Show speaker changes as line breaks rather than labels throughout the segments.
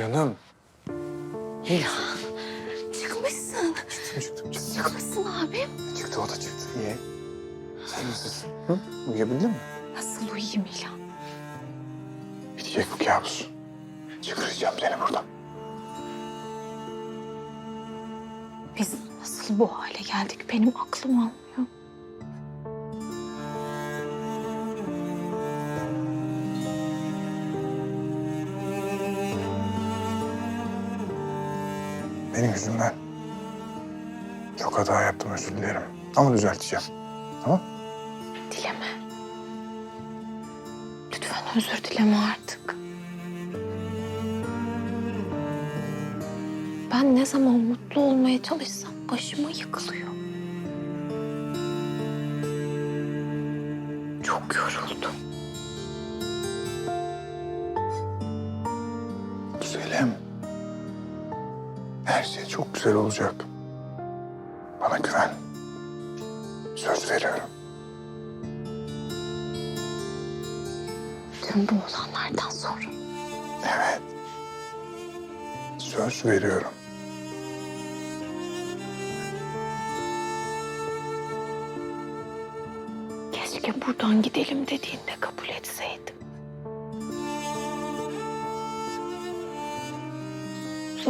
canım.
İlhan çıkmışsın.
Çıktım çıktım çıktım.
Çıkmışsın abim.
Çıktı o da çıktı. İyi. Sen nasılsın? Hı? Uyuyabildin mi?
Nasıl uyuyayım İlhan?
Bitecek bu kabus. Çıkaracağım seni buradan.
Biz nasıl bu hale geldik benim aklım almıyor.
Benim yüzümden. Çok hata yaptım özür dilerim. Ama düzelteceğim. Tamam?
Dileme. Lütfen özür dileme artık. Ben ne zaman mutlu olmaya çalışsam başıma yıkılıyor. Çok yoruldum.
Güzel olacak. Bana güven. Söz veriyorum.
Tüm bu olanlardan sonra.
Evet. Söz veriyorum.
Keşke buradan gidelim dediğinde kabul etseydim.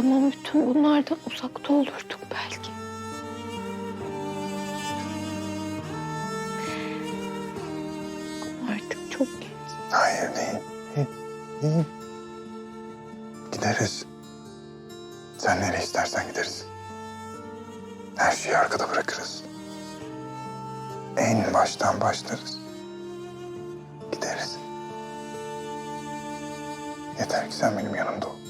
Zaman bütün bunlardan uzakta olurduk belki. Ama Artık çok geç.
Hayır değil. Değil. değil. Gideriz. Sen nereye istersen gideriz. Her şeyi arkada bırakırız. En baştan başlarız. Gideriz. Yeter ki sen benim yanımda ol.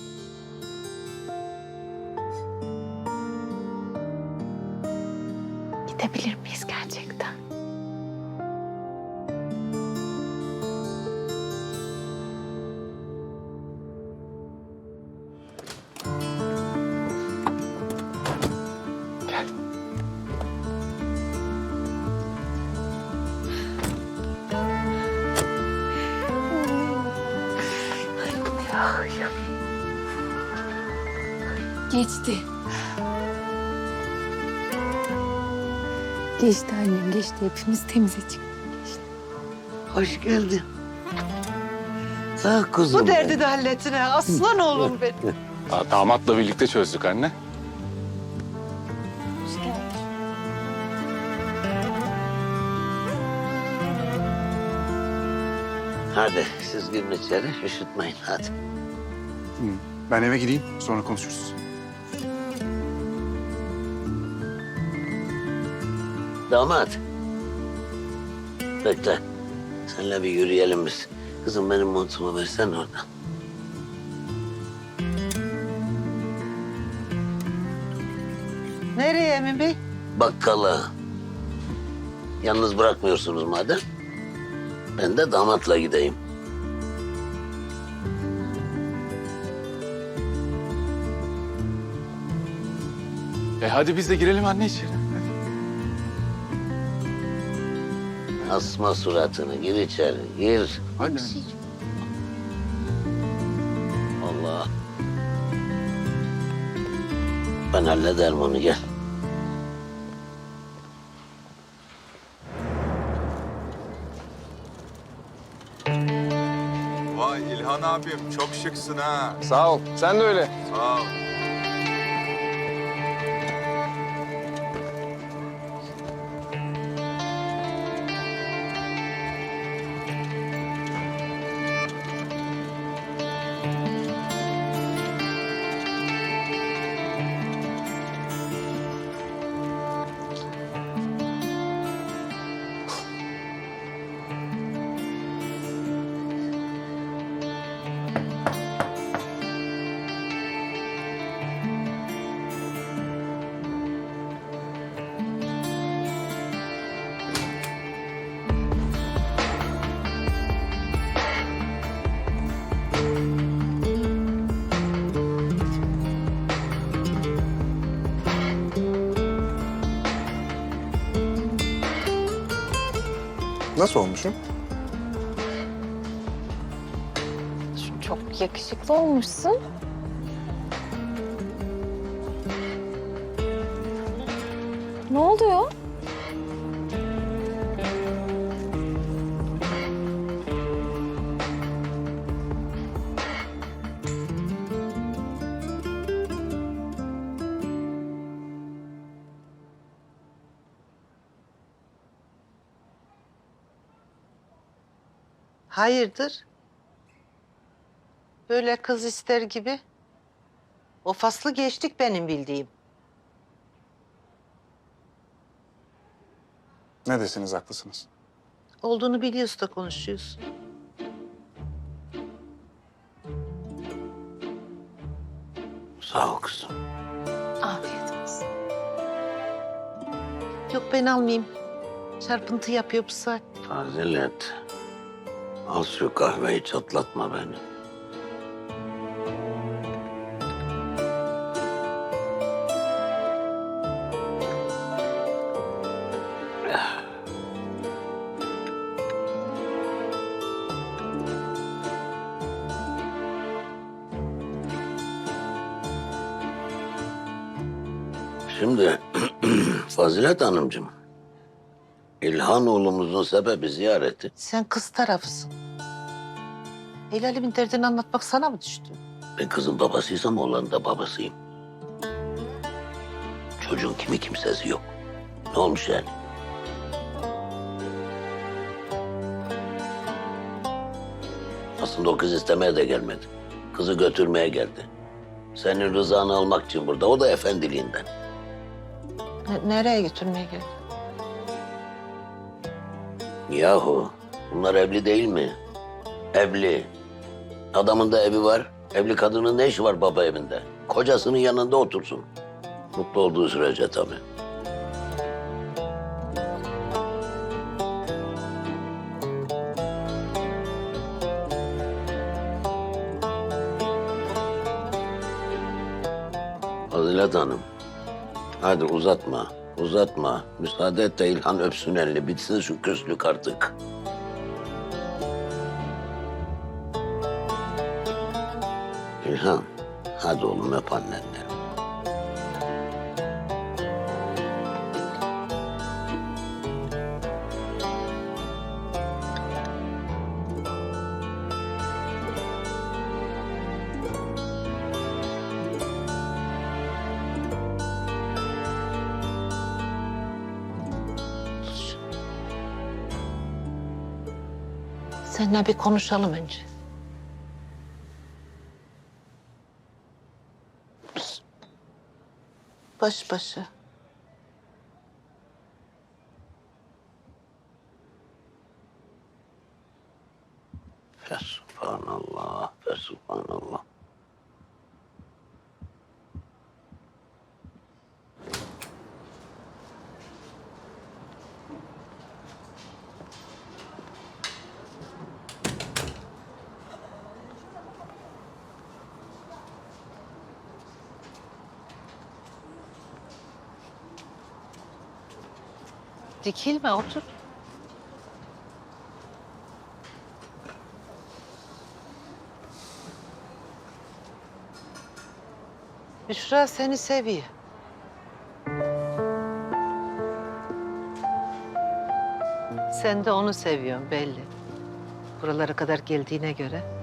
Geçti. Geçti annem geçti. Hepimiz temize çıktık.
Hoş geldin. Sağ kuzum.
Bu derdi de hallettin ha. Aslan oğlum benim.
Aa, damatla birlikte çözdük anne.
Hoş geldin.
Hadi siz girin içeri üşütmeyin hadi.
Ben eve gideyim sonra konuşuruz.
Damat. Bekle. Seninle bir yürüyelim biz. Kızım benim montumu versen oradan.
Nereye Emin Bey?
Bakkala. Yalnız bırakmıyorsunuz madem. Ben de damatla gideyim.
E hadi biz de girelim anne içeri.
Asma suratını gir içeri gir.
Hadi.
Allah. Ben hallederim onu gel.
Vay İlhan abim çok şıksın ha.
Sağ ol. Sen de öyle.
Sağ ol.
Nasıl olmuşum?
Çok yakışıklı olmuşsun. Ne oluyor?
Hayırdır? Böyle kız ister gibi. O faslı geçtik benim bildiğim.
Ne desiniz haklısınız.
Olduğunu biliyoruz da konuşuyoruz.
Sağ ol kızım.
Afiyet olsun.
Yok ben almayayım. Çarpıntı yapıyor bu saat.
Fazilet. Al şu kahveyi çatlatma beni. Şimdi Fazilet Hanımcığım, İlhan oğlumuzun sebebi ziyareti
Sen kız tarafısın. El alemin derdini anlatmak sana mı düştü?
Ben kızın babasıysam oğlanın da babasıyım. Çocuğun kimi kimsesi yok. Ne olmuş yani? Aslında o kız istemeye de gelmedi. Kızı götürmeye geldi. Senin rızanı almak için burada. O da efendiliğinden.
Ne- nereye götürmeye geldi?
Yahu bunlar evli değil mi? Evli. Adamın da evi var. Evli kadının ne işi var baba evinde? Kocasının yanında otursun. Mutlu olduğu sürece tabii. Fazilet Hanım. Hadi uzatma, uzatma. Müsaade et de İlhan öpsün elini. Bitsin şu küslük artık. İlhan, hadi oğlum öp annenle.
Seninle bir konuşalım önce. Baş başa. Dikilme otur. Büşra seni seviyor. Sen de onu seviyorsun belli. Buralara kadar geldiğine göre.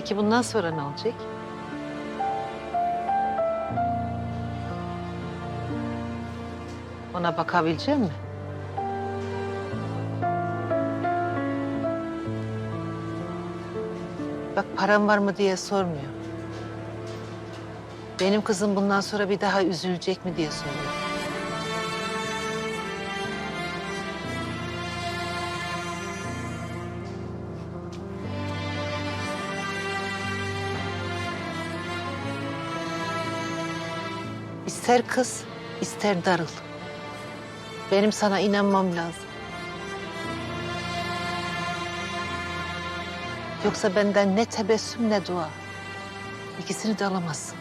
Peki bundan sonra ne olacak? Ona bakabilecek mi? Bak param var mı diye sormuyor. Benim kızım bundan sonra bir daha üzülecek mi diye soruyor. İster kız, ister darıl. Benim sana inanmam lazım. Yoksa benden ne tebessüm ne dua. İkisini de alamazsın.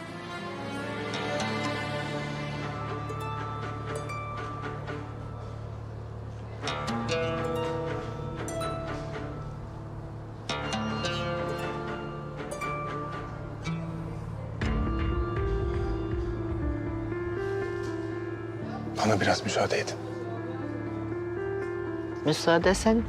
Biraz müsaade edin.
Müsaade sen.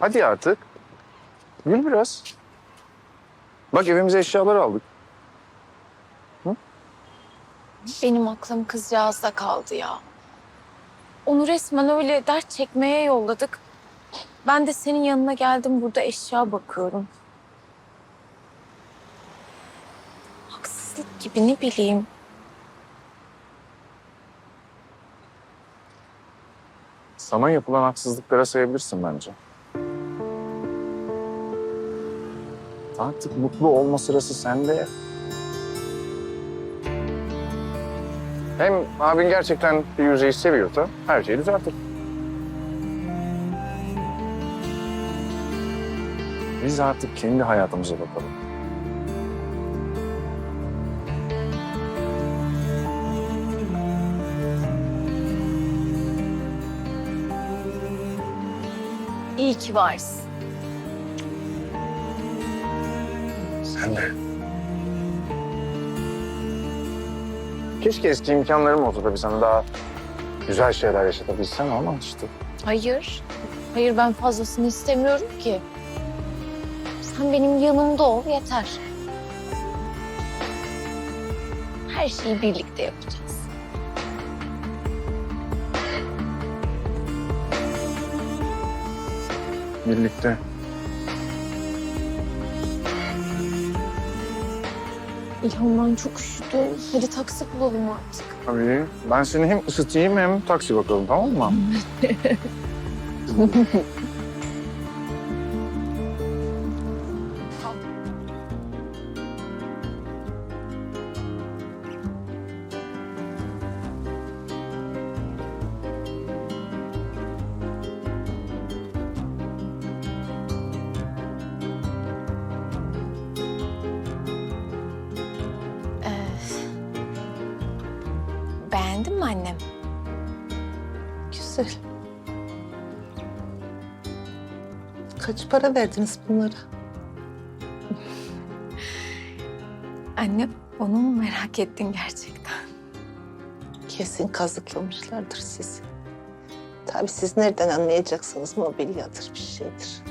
Hadi artık. Gül biraz. Bak evimize eşyalar aldık.
Benim aklım kızcağızda kaldı ya. Onu resmen öyle dert çekmeye yolladık. Ben de senin yanına geldim burada eşya bakıyorum. Haksızlık gibi ne bileyim.
Sana yapılan haksızlıklara sayabilirsin bence. Artık mutlu olma sırası sende. Hem abin gerçekten bir yüzeyi seviyorsa her şeyi düzeltir. Biz artık kendi hayatımıza bakalım.
İyi ki varsın.
Sen de. Keşke eski imkanlarım olsa da bir sana daha güzel şeyler yaşatabilsem ama işte.
Hayır. Hayır ben fazlasını istemiyorum ki. Sen benim yanımda ol yeter. Her şeyi birlikte yapacağız.
Birlikte.
İlhan ben çok üşüdüm. Hadi taksi bulalım artık.
Tabii. Ben seni hem ısıtayım hem taksi bakalım tamam mı?
Kaç para verdiniz bunlara?
Anne onu mu merak ettin gerçekten?
Kesin kazıklamışlardır sizi. Tabii siz nereden anlayacaksınız mobilyadır bir şeydir.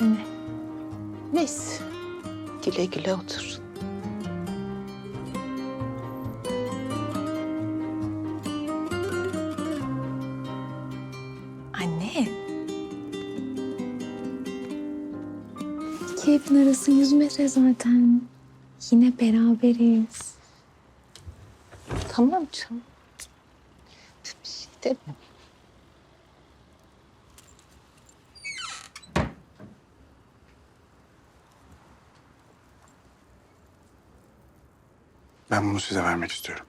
Anne.
Neyse güle güle otur.
Evin arası yüz metre zaten. Yine beraberiz.
Tamam canım. Bir şey deme.
Ben bunu size vermek istiyorum.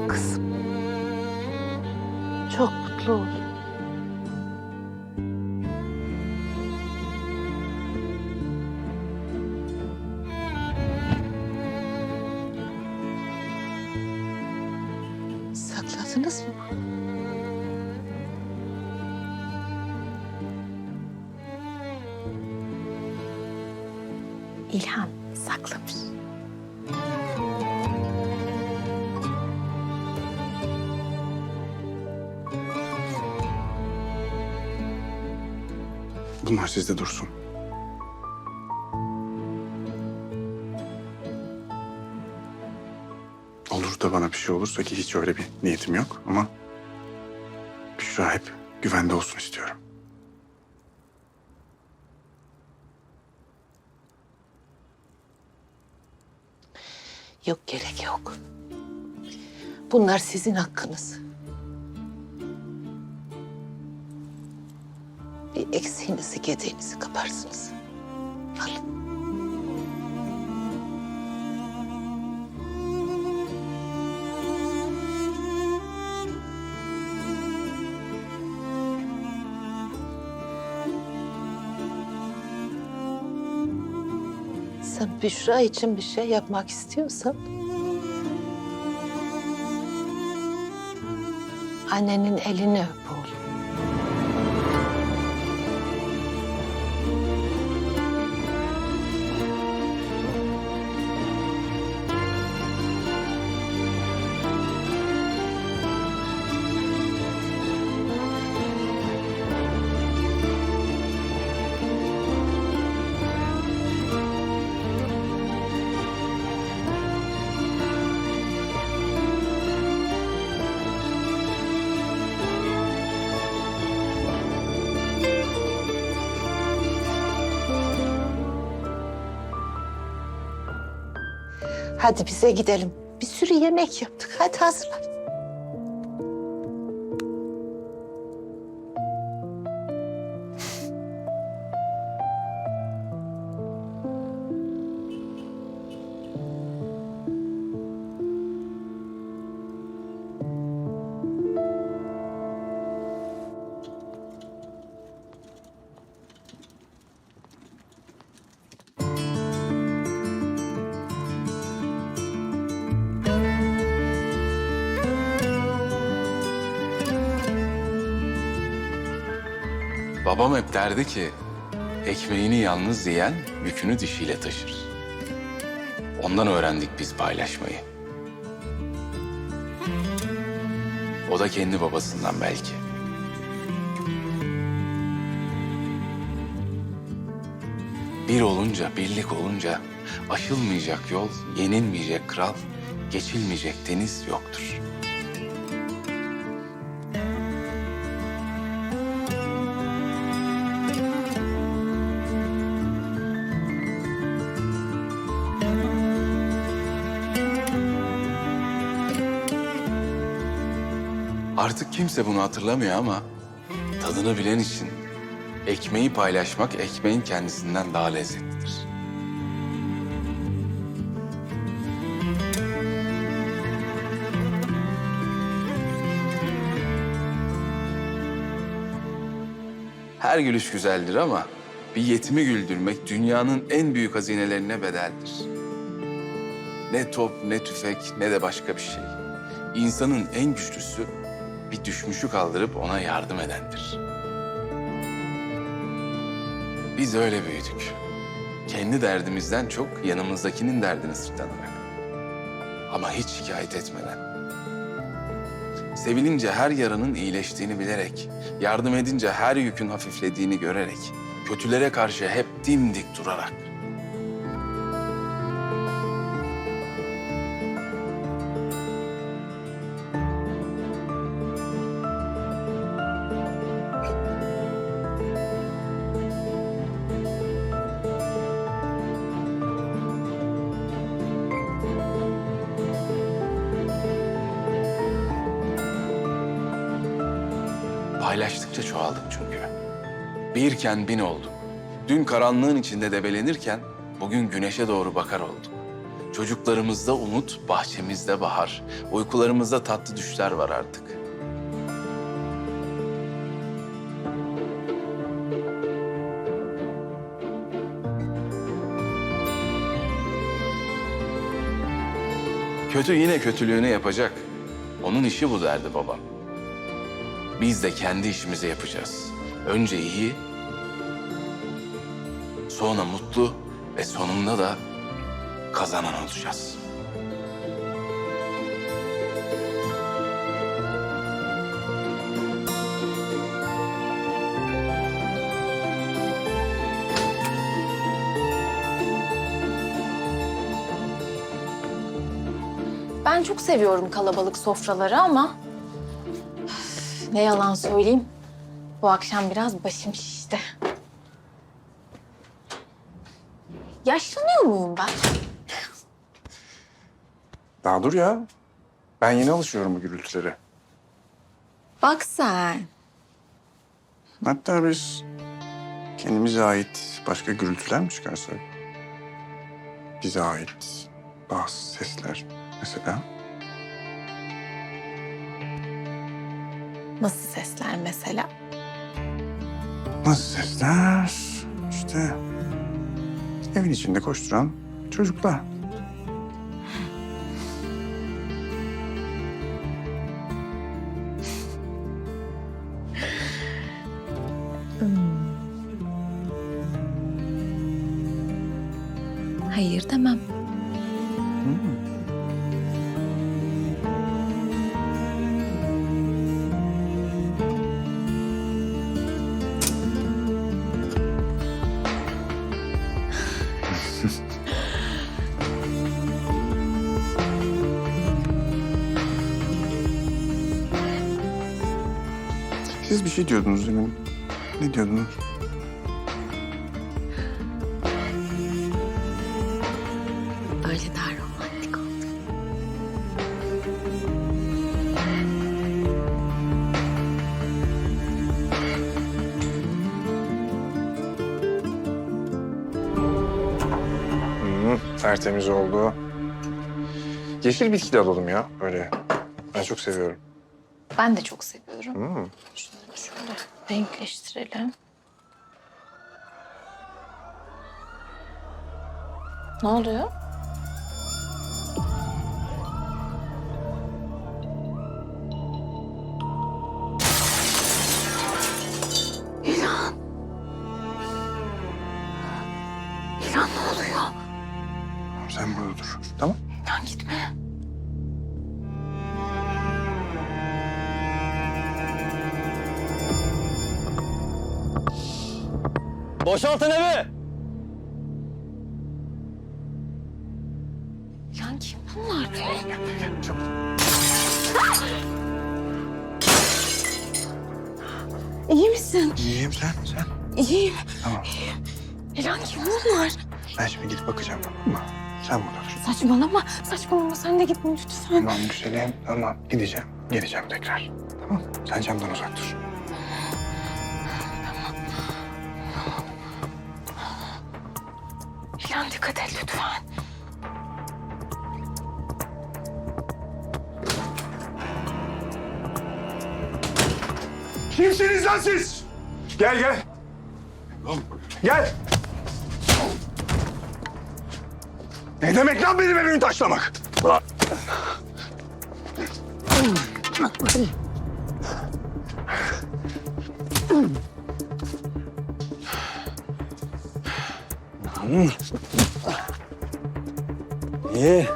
ol kızım. Çok mutlu ol. Sakladınız mı?
İlhan saklamış.
Bunlar sizde dursun. Olur da bana bir şey olursa ki hiç öyle bir niyetim yok ama Büşra hep güvende olsun istiyorum.
Yok gerek yok. Bunlar sizin hakkınız. Eksiğinizi, gediğinizi kaparsınız. Alın. Sen Büşra için bir şey yapmak istiyorsan... Annenin elini öp Hadi bize gidelim. Bir sürü yemek yaptık. Hadi hazırlan.
Babam hep derdi ki ekmeğini yalnız yiyen yükünü dişiyle taşır. Ondan öğrendik biz paylaşmayı. O da kendi babasından belki. Bir olunca, birlik olunca aşılmayacak yol, yenilmeyecek kral, geçilmeyecek deniz yoktur. Artık kimse bunu hatırlamıyor ama tadını bilen için ekmeği paylaşmak ekmeğin kendisinden daha lezzetlidir. Her gülüş güzeldir ama bir yetimi güldürmek dünyanın en büyük hazinelerine bedeldir. Ne top, ne tüfek, ne de başka bir şey. İnsanın en güçlüsü bir düşmüşü kaldırıp ona yardım edendir. Biz öyle büyüdük. Kendi derdimizden çok yanımızdakinin derdini sırtlanarak. Ama hiç şikayet etmeden. Sevilince her yaranın iyileştiğini bilerek, yardım edince her yükün hafiflediğini görerek, kötülere karşı hep dimdik durarak. Birken bin olduk. Dün karanlığın içinde debelenirken bugün güneşe doğru bakar olduk. Çocuklarımızda umut, bahçemizde bahar. Uykularımızda tatlı düşler var artık. Kötü yine kötülüğünü yapacak. Onun işi bu derdi babam. Biz de kendi işimizi yapacağız. Önce iyi, sonra mutlu, Ve sonunda da kazanan olacağız.
Ben çok seviyorum kalabalık sofraları ama... Ne yalan söyleyeyim. Bu akşam biraz başım şişti. Yaşlanıyor muyum ben?
Daha dur ya. Ben yeni alışıyorum bu gürültülere.
Bak sen.
Hatta biz kendimize ait başka gürültüler mi çıkarsak? Bize ait bazı sesler mesela.
Nasıl sesler mesela?
Nasıl sesler? İşte evin içinde koşturan çocuklar.
Hayır demem.
Şey diyordunuz demin. Ne diyordunuz?
Öyle daha romantik oldu.
Hı, tertemiz oldu. Yeşil bitki de alalım ya böyle. Ben çok seviyorum.
Ben de çok seviyorum.
Hı.
Şunları şöyle renkleştirelim. Ne oluyor?
Boşaltın evi.
İlhan kim bunlar? İyi misin?
İyiyim sen, sen.
İyiyim.
Tamam.
İlhan kim bunlar?
Ben şimdi gidip bakacağım tamam mı? Sen burada dur.
Saçmalama, saçmalama. Sen de gitme lütfen.
Tamam güzelim. Tamam gideceğim. Geleceğim tekrar. Tamam. Sen camdan uzak dur. Kimsiniz lan siz? Gel gel. Gel. Ne demek lan benim evimi taşlamak?
İyi.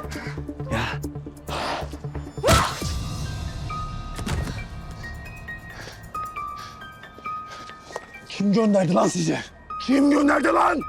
Gönderdi lan sizi? Kim gönderdi lan?